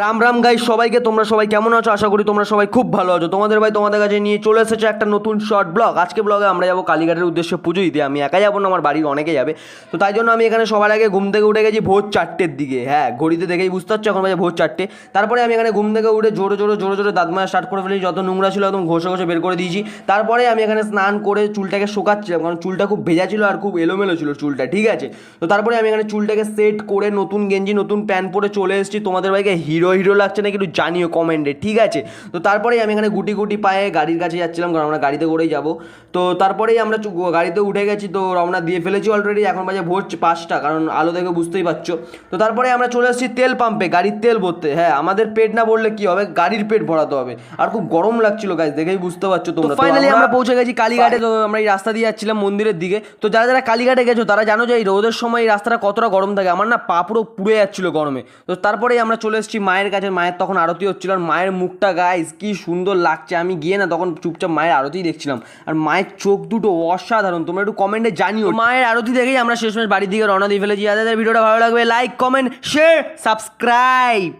রাম রাম গাই সবাইকে তোমরা সবাই কেমন আছো? আশা করি তোমরা সবাই খুব ভালো আছো। তোমাদের ভাই তোমাদের কাছে নিয়ে চলে এসেছে একটা নতুন শর্ট ব্লগ আজকে ব্লগে আমরা যাব কালীঘাটের উদ্দেশ্যে পুজো দিতে আমি একা যাব না, আমার বাড়ির অনেকে যাবে। তো তাই জন্য আমি এখানে সবার আগে ঘুম থেকে উঠে গেছি ভোর চারটের দিকে। হ্যাঁ ঘড়িতে দেখেই বুঝতে পারছ, এখন বাজে ভোর চারটে। তারপরে আমি এখানে ঘুম থেকে উঠে জোরে জোরে জোরে জোরে দাঁত মাজা স্টার্ট করে ফেলেছি। যত নোংরা ছিল একদম ঘষে ঘষে বের করে দিয়েছি। তারপরে আমি এখানে স্নান করে চুলটাকে শোকাচ্ছিলাম, কারণ চুলটা খুব ভেজা ছিল আর খুব এলোমেলো ছিল চুলটা, ঠিক আছে? তো তারপরে আমি এখানে চুলটাকে সেট করে নতুন গেঞ্জি, নতুন প্যান্ট পরে চলে এসেছি। তোমাদের ভাইকে হিরো হিরো হিরো লাগছে না কিন্তু জানিও কমেন্টে ঠিক আছে? তো তারপরেই আমি এখানে গুটি গুটি পায়ে গাড়ির কাছে যাচ্ছিলাম কারণ আমরা গাড়িতে করেই যাব। তো তারপরেই আমরা গাড়িতে উঠে গেছি তো রওনা দিয়ে ফেলেছি অলরেডি এখন বাজে ভোর পাঁচটা কারণ আলো দেখে বুঝতেই পারছ। তো তারপরে আমরা চলে এসেছি তেল পাম্পে গাড়ির তেল ভরতে। হ্যাঁ আমাদের পেট না ভরলে কি হবে? গাড়ির পেট ভরাতে হবে। আর খুব গরম লাগছিল গাছ দেখেই বুঝতে পারছ তোমরা। ফাইনালি আমরা পৌঁছে গেছি কালীঘাটে তো আমরা এই রাস্তা দিয়ে যাচ্ছিলাম মন্দিরের দিকে। তো যারা যারা কালীঘাটে গেছো তারা জানো যে এই রোদের সময় এই রাস্তাটা কতটা গরম থাকে। আমার না পা পুরো পুড়ে যাচ্ছিল গরমে। তো তারপরেই আমরা চলে এসেছি মায়ের কাছে, মায়ের তখন আরতি হচ্ছিল আর মায়ের মুখটা গাইস কি সুন্দর লাগছে। আমি গিয়ে না তখন চুপচাপ মায়ের আরতি দেখছিলাম। আর মায়ের চোখ দুটো অসাধারণ। তোমরা একটু কমেন্টে জানিও। মায়ের আরতি দেখেই আমরা শেষমেশ বাড়ির দিকে রওনা দিয়ে ফেলেছি। যাদের ভিডিওটা ভালো লাগবে লাইক কমেন্ট শেয়ার সাবস্ক্রাইব